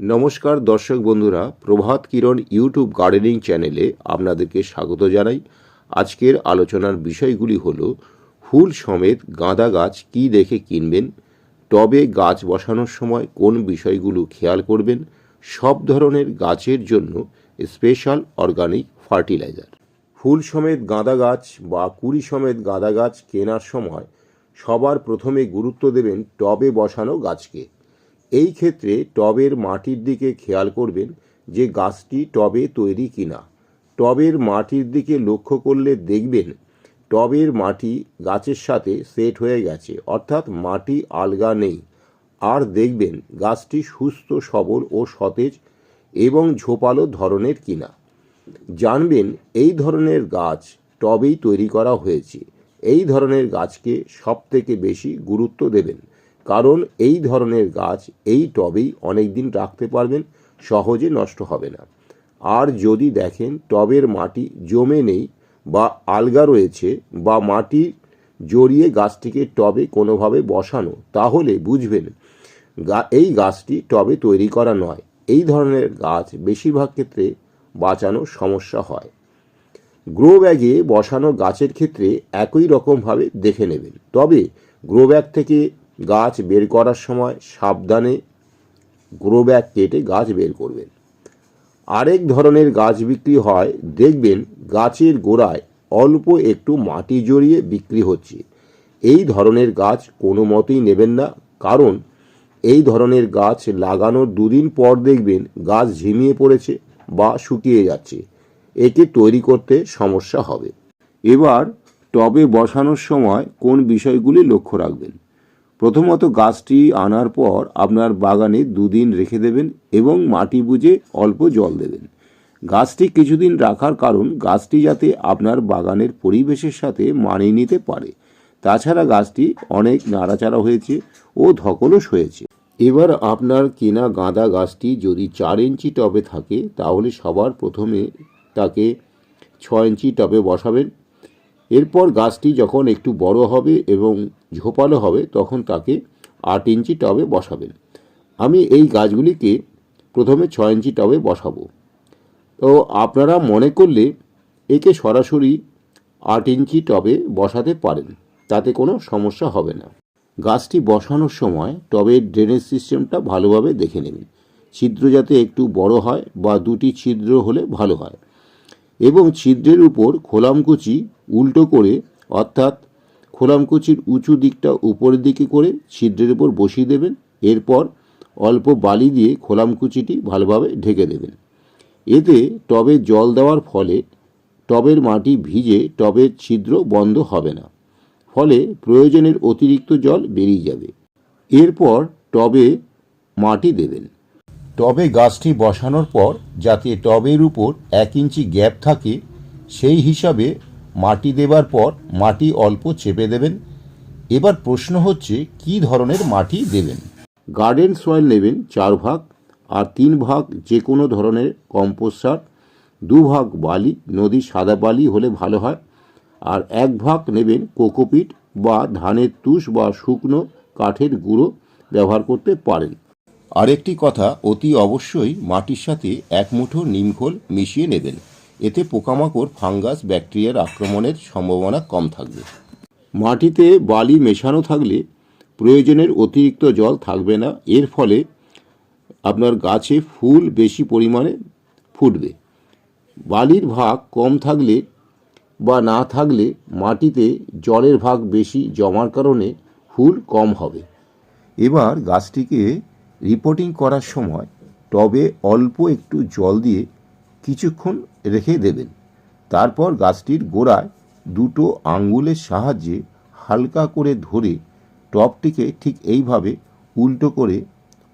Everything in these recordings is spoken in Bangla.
নমস্কার দর্শক বন্ধুরা, প্রভাত কিরণ ইউটিউব গার্ডেনিং চ্যানেলে আপনাদেরকে স্বাগত জানাই। আজকের আলোচনার বিষয়গুলি হল, ফুল সমেত গাঁদা গাছ কী দেখে কিনবেন, টবে গাছ বসানোর সময় কোন বিষয়গুলো খেয়াল করবেন, সব ধরনের গাছের জন্য স্পেশাল অর্গানিক ফার্টিলাইজার ফুল সমেত গাঁদা গাছ বা কুড়ি সমেত গাঁদা গাছ কেনার সময় সবার প্রথমে গুরুত্ব দেবেন টবে বসানো গাছকে। এই ক্ষেত্রে টবের মাটির দিকে খেয়াল করবেন যে গাছটি টবে তৈরি কিনা। টবের মাটির দিকে লক্ষ্য করলে দেখবেন টবের মাটি গাছের সাথে সেট হয়ে গেছে, অর্থাৎ মাটি আলগা নেই। আর দেখবেন গাছটি সুস্থ, সবল ও সতেজ এবং ঝোপালো ধরনের কিনা। জানবেন এই ধরনের গাছ টবেই তৈরি করা হয়েছে। এই ধরনের গাছকে সব থেকে বেশি গুরুত্ব দেবেন। কারণ এই ধরনের গাছ এই টবেই অনেক দিন রাখতে পারবেন, সহজে নষ্ট হবে না। আর যদি দেখেন টবের মাটি জমে নেই বা আলগা রয়েছে বা মাটি জড়িয়ে গাছটিকে টবে কোনোভাবে বসানো, তাহলে বুঝবেন এই গাছটি টবে তৈরি করা নয়। এই ধরনের গাছ বেশিরভাগ ক্ষেত্রে বাঁচানো সমস্যা হয়। গ্রো ব্যাগে বসানো গাছের ক্ষেত্রে একই রকমভাবে দেখে নেবেন। তবে গ্রো ব্যাগ থেকে গাছ বের করার সময় সাবধানে গ্রো ব্যাগ কেটে গাছ বের করবেন। আরেক ধরনের গাছ বিক্রি হয়, দেখবেন গাছের গোড়ায় অল্প একটু মাটি জড়িয়ে বিক্রি হচ্ছে। এই ধরনের গাছ কোনো মতেই নেবেন না, কারণ এই ধরনের গাছ লাগানোর দুদিন পর দেখবেন গাছ ঝিমিয়ে পড়েছে বা শুকিয়ে যাচ্ছে। একে তৈরি করতে সমস্যা হবে। এবার টবে বসানোর সময় কোন বিষয়গুলি লক্ষ্য রাখবেন? প্রথমত গাছটি আনার পর আপনার বাগানে দুদিন রেখে দেবেন এবং মাটি বুঝে অল্প জল দেবেন। গাছটি কিছুদিন রাখার কারণ গাছটি যাতে আপনার বাগানের পরিবেশের সাথে মানিয়ে নিতে পারে। তাছাড়া গাছটি অনেক নাড়াচাড়া হয়েছে ও ধকলস হয়েছে। এবার আপনার কেনা গাঁদা গাছটি যদি চার ইঞ্চি টবে থাকে, তাহলে সবার প্রথমে তাকে ছ ইঞ্চি টবে বসাবেন। এরপর গাছটি যখন একটু বড় হবে এবং ঝোপালো হবে, তখন তাকে আট ইঞ্চি টবে বসাবেন। আমি এই গাছগুলিকে প্রথমে ছ ইঞ্চি টবে বসাবো। তো আপনারা মনে করলে একে সরাসরি আট ইঞ্চি টবে বসাতে পারেন, তাতে কোনো সমস্যা হবে না। গাছটি বসানোর সময় টবের ড্রেনেজ সিস্টেমটা ভালোভাবে দেখে নেবেন ছিদ্র যাতে একটু বড় হয় বা দুটি ছিদ্র হলে ভালো হয়। এবং ছিদ্রের উপর খোলামকুচি উল্টো করে, অর্থাৎ খোলামকুচির উঁচু দিকটা উপরের দিকে করে ছিদ্রের উপর বসিয়ে দেবেন। এরপর অল্প বালি দিয়ে খোলামকুচিটি ভালোভাবে ঢেকে দেবেন। এতে টবে জল দেওয়ার ফলে টবের মাটি ভিজে টবের ছিদ্র বন্ধ হবে না। ফলে প্রয়োজনের অতিরিক্ত জল বেরিয়ে যাবে। এরপর টবে মাটি দেবেন। টবে গাছটি বসানোর পর যাতে টবের উপর এক ইঞ্চি গ্যাপ থাকে, সেই হিসাবে মাটি দেবার পর মাটি অল্প চেপে দেবেন। এবার প্রশ্ন হচ্ছে কি ধরনের মাটি দেবেন? গার্ডেন সয়েল নেবেন চার ভাগ আর তিন ভাগ যে কোনো ধরনের কম্পোস্ট সার দু ভাগ বালি নদীর সাদা বালি হলে ভালো হয় আর এক ভাগ নেবেন কোকোপিট বা ধানের তুষ বা শুকনো কাঠের গুঁড়ো ব্যবহার করতে পারেন। আরেকটি কথা অতি অবশ্যই মাটির সাথে এক মুঠো নিমখোল মিশিয়ে নেবেন। এতে পোকামাকড়, ফাঙ্গাস, ব্যাকটেরিয়ার আক্রমণের সম্ভাবনা কম থাকবে। মাটিতে বালি মেশানো থাকলে প্রয়োজনের অতিরিক্ত জল থাকবে না। এর ফলে আপনার গাছে ফুল বেশি পরিমাণে ফুটবে। বালির ভাগ কম থাকলে বা না থাকলে মাটিতে জলের ভাগ বেশি জমার কারণে ফুল কম হবে। এবার গাছটিকে রিপোর্টিং করার সময় টবে অল্প একটু জল দিয়ে কিছুক্ষণ রেখে দেবেন। তারপর গাছটির গোড়ায় দুটো আঙ্গুলের সাহায্যে হালকা করে ধরে টবটিকে ঠিক এইভাবে উল্টো করে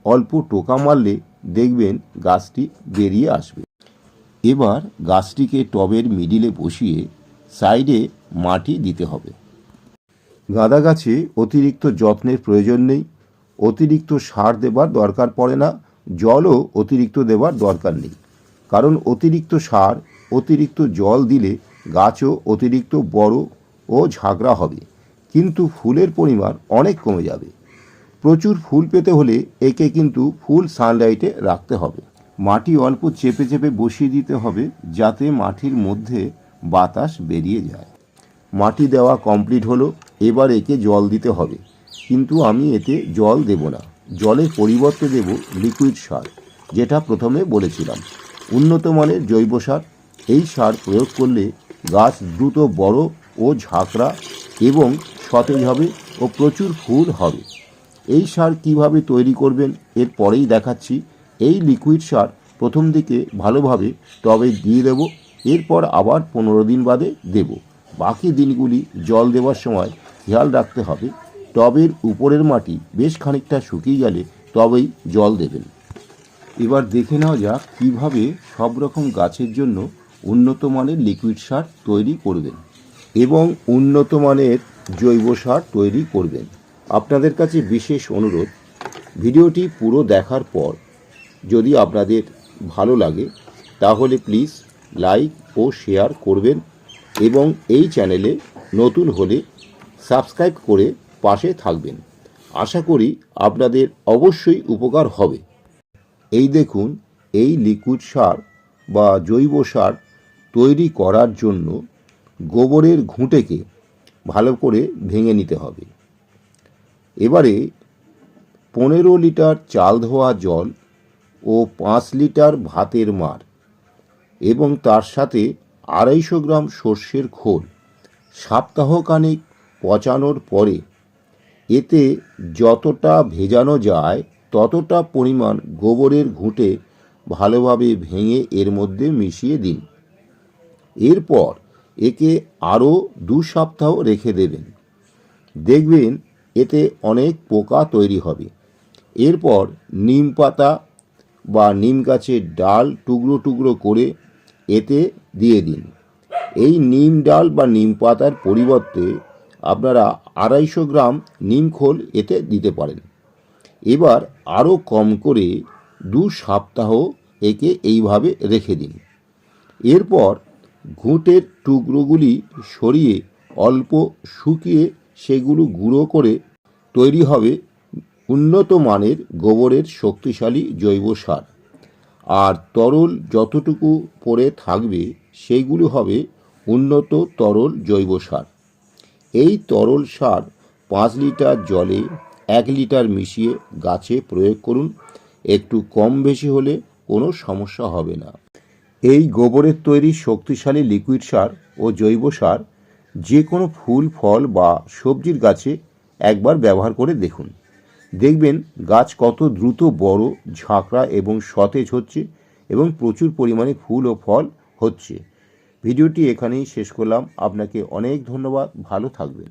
অল্প টোকা মারলে দেখবেন গাছটি বেরিয়ে আসবে। এবার গাছটিকে টবের মিডিলে বসিয়ে সাইডে মাটি দিতে হবে। গাঁদা গাছে অতিরিক্ত যত্নের প্রয়োজন নেই। অতিরিক্ত সার দেবার দরকার পড়ে না। জলও অতিরিক্ত দেবার দরকার নেই। কারণ অতিরিক্ত সার, অতিরিক্ত জল দিলে গাছও অতিরিক্ত বড় ও ঝাঁকড়া হবে। কিন্তু ফুলের পরিমাণ অনেক কমে যাবে। প্রচুর ফুল পেতে হলে একে কিন্তু ফুল সানলাইটে রাখতে হবে। মাটি অল্প চেপে চেপে বসিয়ে দিতে হবে যাতে মাটির মধ্যে বাতাস বেরিয়ে যায়। মাটি দেওয়া কমপ্লিট হলো, এবার একে জল দিতে হবে। কিন্তু আমি এতে জল দেব না। জলের পরিবর্তে দেব লিকুইড সার, যেটা প্রথমে বলেছিলাম। উন্নত মানের জৈব সার। এই সার প্রয়োগ করলে গাছ দ্রুত বড় ও ঝাঁকড়া এবং সতেজ হবে ও প্রচুর ফুল হবে। এই সার কীভাবে তৈরি করবেন এর পরেই দেখাচ্ছি। এই লিকুইড সার প্রথম দিকে ভালোভাবে টবে দিয়ে দেব, এরপর আবার পনেরো দিন বাদে দেব। বাকি দিনগুলি জল দেওয়ার সময় খেয়াল রাখতে হবে, টবের উপরের মাটি বেশ খানিকটা শুকিয়ে গেলে তবেই জল দেবেন। এবার দেখে নেওয়া যাক কীভাবে সব রকম গাছের জন্য উন্নত মানের লিকুইড সার তৈরি করবেন এবং উন্নত মানের জৈব সার তৈরি করবেন। আপনাদের কাছে বিশেষ অনুরোধ, ভিডিওটি পুরো দেখার পর যদি আপনাদের ভালো লাগে, তাহলে প্লিজ লাইক ও শেয়ার করবেন এবং এই চ্যানেলে নতুন হলে সাবস্ক্রাইব করে পাশে থাকবেন। আশা করি আপনাদের অবশ্যই উপকার হবে। এই দেখুন, এই লিকুইড সার বা জৈব সার তৈরি করার জন্য গোবরের ঘুঁটেকে ভালো করে ভেঙে নিতে হবে। এবারে পনেরো লিটার চাল ধোয়া জল ও পাঁচ লিটার ভাতের মার এবং তার সাথে আড়াইশো গ্রাম সর্ষের খোল সপ্তাহখানেক পচানোর পরে এতে যতটা ভেজানো যায় ততটা পরিমাণ গোবরের ঘুঁটে ভালোভাবে ভেঙে এর মধ্যে মিশিয়ে দিন। এরপর একে আরও দু সপ্তাহ রেখে দেবেন। দেখবেন এতে অনেক পোকা তৈরি হবে। এরপর নিম পাতা বা নিম গাছের ডাল টুকরো টুকরো করে এতে দিয়ে দিন। এই নিম ডাল বা নিম পাতার পরিবর্তে আপনারা আড়াইশো গ্রাম নিম খোল এতে দিতে পারেন। এবার আরও কম করে দু সপ্তাহ একে এইভাবে রেখে দিন। এরপর ঘুঁটের টুকরোগুলি সরিয়ে অল্প শুকিয়ে সেগুলো গুঁড়ো করে তৈরি হবে উন্নত মানের গোবরের শক্তিশালী জৈব সার। আর তরল যতটুকু পড়ে থাকবে সেইগুলো হবে উন্নত তরল জৈব সার। এই তরল সার পাঁচ লিটার জলে এক লিটার মিশিয়ে গাছে প্রয়োগ করুন। একটু কম বেশি হলে কোনো সমস্যা হবে না। এই গোবরের তৈরি শক্তিশালী লিকুইড সার ও জৈব সার যে কোনো ফুল, ফল বা সবজির গাছে একবার ব্যবহার করে দেখুন। দেখবেন গাছ কত দ্রুত বড়, ঝাঁকড়া এবং সতেজ হচ্ছে এবং প্রচুর পরিমাণে ফুল ও ফল হচ্ছে। ভিডিওটি এখানেই শেষ করলাম। আপনাকে অনেক ধন্যবাদ। ভালো থাকবেন।